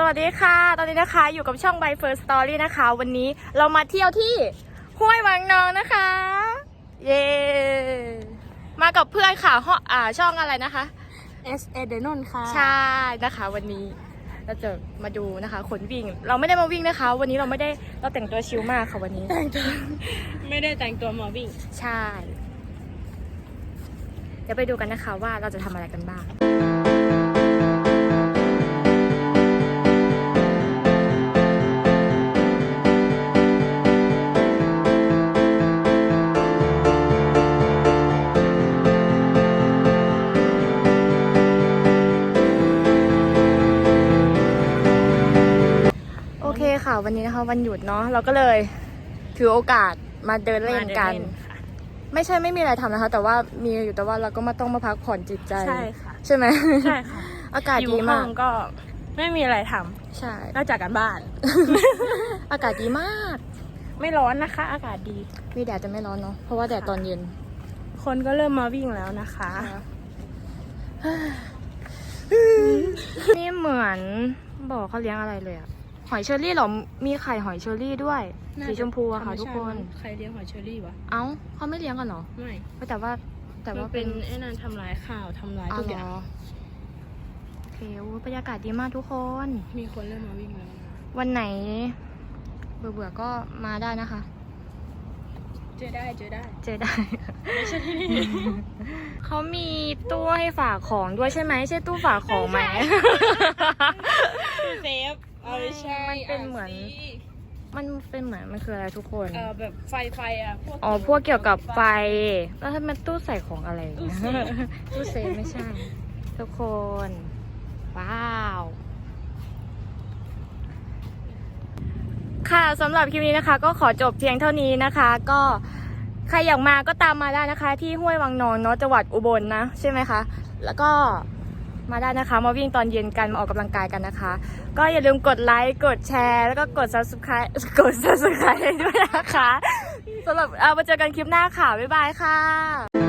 สวัสดีค่ะ ตอนนี้นะคะอยู่กับช่อง by First Story นะคะ วันนี้เรามาเที่ยวที่ห้วยวังนองนะคะ เย้มากับเพื่อนค่ะห้ออ่าช่องอะไรนะคะ S A เดนนค่ะ ใช่นะคะ วันนี้เราจะมาดูนะคะขนวิ่ง เราไม่ได้มาวิ่งนะคะ วันนี้เราไม่ได้เราแต่งตัวชิลมากค่ะวันนี้ แต่งตัวไม่ได้แต่งตัวมาวิ่ง ใช่ เดี๋ยวไปดูกันนะคะว่าเราจะทำอะไรกันบ้าง คค่ะ วันนี้นะคะวันหยุดเนาะเราก็เลยถือโอกาสมาเดินเล่นกันค่ะไม่ใช่ไม่มีอะไรทำนะคะ แต่ว่ามีอยู่แต่ว่าเราก็มาต้องมาพักผ่อนจิตใจ ใช่ค่ะ ใช่ไหมใช่ค่ะอากาศอยู่ดีห้มาอกงก็ไม่มีอะไรทำใช่นอกจากการบ้าน อากาศดีมาก ไม่ร้อนนะคะ อากาศดี มีแดดจะไม่ร้อนเนาะเพราะว่าแดดตอนเย็น คนก็เริ่มมาวิ่งแล้วนะคะนี่เหมือนบอกเขาเลี้ยงอะไรเลยอะ หอยเชอรี่เหรอ มีไข่หอยเชอรี่ด้วยสีชมพูอะค่ะทุกคนใครเลี้ยงหอยเชอรี่วะ เอ้าเขาไม่เลี้ยงกันเหรอไม่แต่ว่าแต่แต่ว่าว่าเป็นไอ้นั่นทำลายข้าวทำลายอ๋อทุกเหอรย่างอโอเคโอ้บรรยากาศดีมากทุกคน มีคนเริ่มมาวิ่งแล้วนะวันไหนเบื่อๆก็มาได้นะคะ เจอได้เจอได้ เจอได้ ไม่ใช่ที่นี่เขามีตู้ให้ฝากของด้วยใช่ไหมใช่ตู้ฝากของไหม เซฟ เอาไม่ใช่มันเป็นเหมือนาสิมันเป็นเหมือนมันคืออะไรทุกคน เออแบบไฟไฟอะพวกอ๋อ พวกเกี่ยวกับไฟ แล้วถ้ามันตู้ใส่ของอะไรอย่างเงี้ยตู้เซฟตู้เซฟไม่ใช่ ทุกคน ว้าวค่ะสำหรับคลิปนี้นะคะ ก็ขอจบเพียงเท่านี้นะคะ ก็ใครอยากมาก็ตามมาได้นะคะ ที่ห้วยวังนองเนาะจังหวัดอุบลนะ ใช่ไหมคะ แล้วก็ มาได้นะคะ มาวิ่งตอนเย็นกัน มาออกกำลังกายกันนะคะ ก็อย่าลืมกดไลค์ กดแชร์ แล้วก็กด subscribe กด subscribe ให้ด้วยนะคะสำหรับเอามาเจอกันคลิปหน้าค่ะ บ๊ายบายค่ะ